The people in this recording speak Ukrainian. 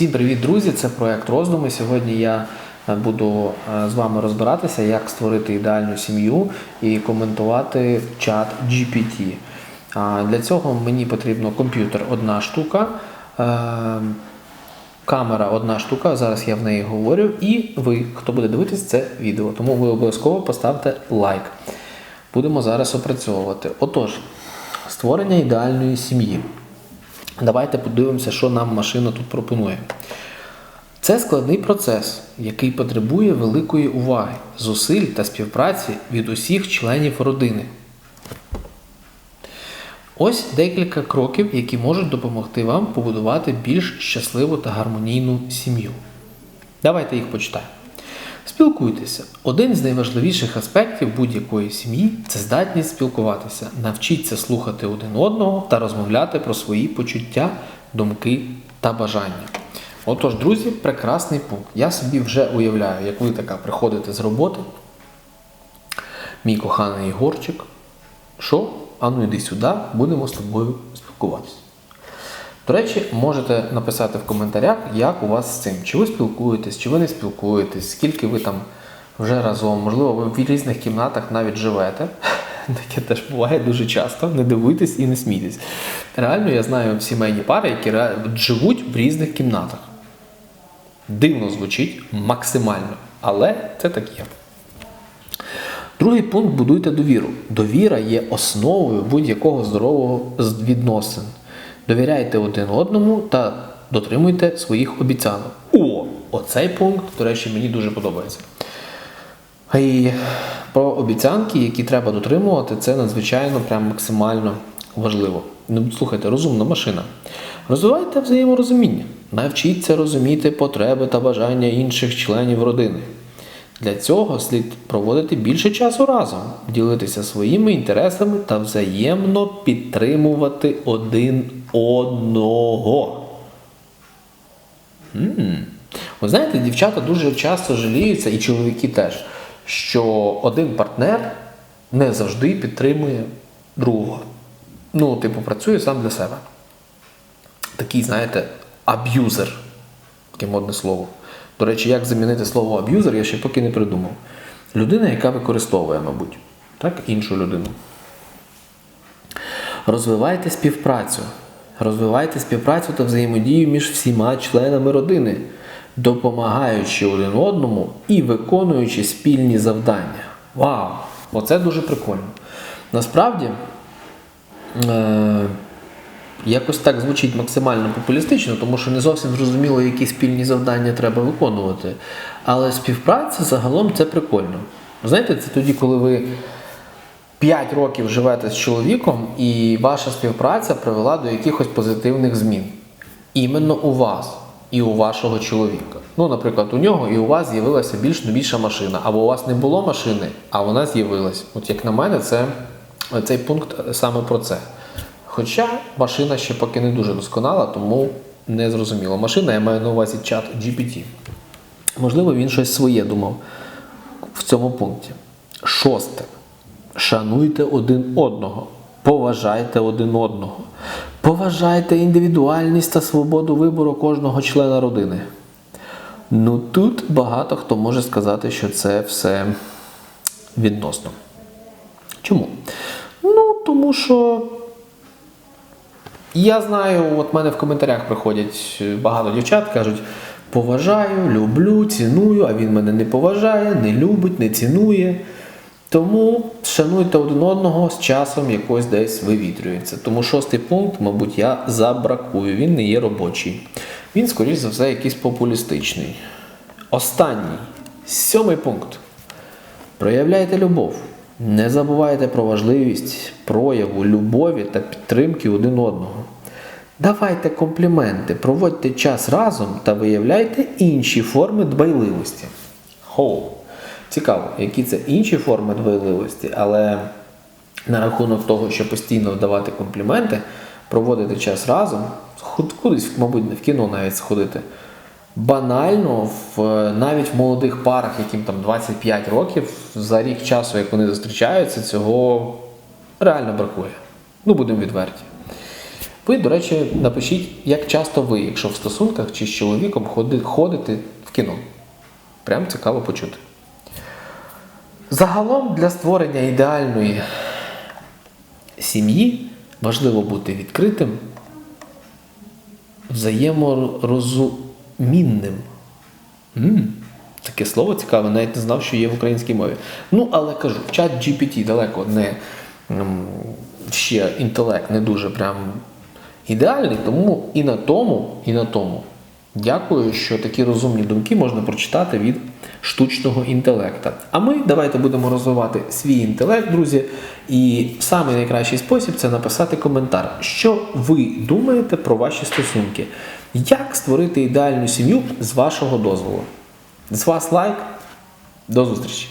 Всім привіт, друзі! Це проект роздуми. Сьогодні я е, буду е, з вами розбиратися, як створити ідеальну сім'ю і коментувати чат GPT. Для цього мені потрібно комп'ютер одна штука, е, камера одна штука. Зараз я в неї говорю, і ви, хто буде дивитись це відео. Тому ви обов'язково поставте лайк. Будемо зараз опрацьовувати. Отож, створення ідеальної сім'ї. Давайте подивимося, що нам машина тут пропонує. Це складний процес, який потребує великої уваги, зусиль та співпраці від усіх членів родини. Ось декілька кроків, які можуть допомогти вам побудувати більш щасливу та гармонійну сім'ю. Давайте їх почитаємо. Спілкуйтеся. Один з найважливіших аспектів будь-якої сім'ї це здатність спілкуватися. Навчіться слухати один одного та розмовляти про свої почуття, думки та бажання. Отож, друзі, прекрасний пункт. Я собі вже уявляю, як ви така приходите з роботи, мій коханий Ігорчик. Що? Ану, йди сюди, будемо з тобою спілкуватися. До речі, можете написати в коментарях, як у вас з цим. Чи ви спілкуєтесь, чи ви не спілкуєтесь, скільки ви там вже разом, можливо, ви в різних кімнатах навіть живете. Таке теж буває дуже часто. Не дивуйтесь і не смійтесь. Реально, я знаю сімейні пари, які живуть в різних кімнатах. Дивно звучить максимально, але це так є. Другий пункт будуйте довіру. Довіра є основою будь-якого здорового відносин. Довіряйте один одному та дотримуйте своїх обіцянок. О, оцей пункт, до речі, мені дуже подобається. І про обіцянки, які треба дотримувати, це надзвичайно прям максимально важливо. Ну, слухайте, розумна машина. Розвивайте взаєморозуміння. Навчіться розуміти потреби та бажання інших членів родини. Для цього слід проводити більше часу разом, ділитися своїми інтересами та взаємно підтримувати один одного. М. Ви знаєте, дівчата дуже часто жаліються, і чоловіки теж, що один партнер не завжди підтримує другого. Ну, типу, працює сам для себе. Такий, знаєте, аб'юзер. Таке модне слово. До речі, як замінити слово аб'юзер, я ще поки не придумав. Людина, яка використовує, мабуть, так, іншу людину. Розвивайте співпрацю. Розвивайте співпрацю та взаємодію між всіма членами родини, допомагаючи один одному і виконуючи спільні завдання. Вау! Оце дуже прикольно. Насправді, е- якось так звучить максимально популістично, тому що не зовсім зрозуміло, які спільні завдання треба виконувати. Але співпраця загалом це прикольно. Знаєте, це тоді, коли ви 5 років живете з чоловіком, і ваша співпраця привела до якихось позитивних змін. Іменно у вас і у вашого чоловіка. Ну, наприклад, у нього і у вас з'явилася більш новіша машина, або у вас не було машини, а вона з'явилась. От як на мене, це цей пункт саме про це. Хоча машина ще поки не дуже досконала, тому не зрозуміло. Машина, я маю на увазі чат GPT. Можливо, він щось своє думав в цьому пункті. Шосте. Шануйте один одного. Поважайте один одного. Поважайте індивідуальність та свободу вибору кожного члена родини. Ну тут багато хто може сказати, що це все відносно. Чому? Ну, тому що я знаю, от мене в коментарях приходять е, багато дівчат, кажуть: поважаю, люблю, ціную, а він мене не поважає, не любить, не цінує. Тому шануйте один одного з часом якось десь вивітрюється. Тому шостий пункт, мабуть, я забракую. Він не є робочий. Він, скоріш за все, якийсь популістичний. Останній, сьомий пункт. Проявляйте любов. Не забувайте про важливість прояву любові та підтримки один одного. Давайте компліменти, проводьте час разом та виявляйте інші форми дбайливості. Хоу. Цікаво, які це інші форми дбайливості, але на рахунок того, що постійно давати компліменти, проводити час разом, кудись, мабуть, в кіно навіть сходити. Банально, в, навіть в молодих парах, яким там 25 років, за рік часу, як вони зустрічаються, цього реально бракує. Ну, будемо відверті. Ви, до речі, напишіть, як часто ви, якщо в стосунках чи з чоловіком ходите в кіно. Прям цікаво почути. Загалом для створення ідеальної сім'ї важливо бути відкритим, взаєморозумінним. м Таке слово цікаве, навіть не знав, що є в українській мові. Ну, але кажу, чат GPT далеко не м, ще інтелект не дуже прям ідеальний, тому і на тому, і на тому. Дякую, що такі розумні думки можна прочитати від штучного інтелекта. А ми давайте будемо розвивати свій інтелект, друзі. І самий найкращий спосіб це написати коментар, що ви думаєте про ваші стосунки. Як створити ідеальну сім'ю з вашого дозволу? З вас лайк. До зустрічі!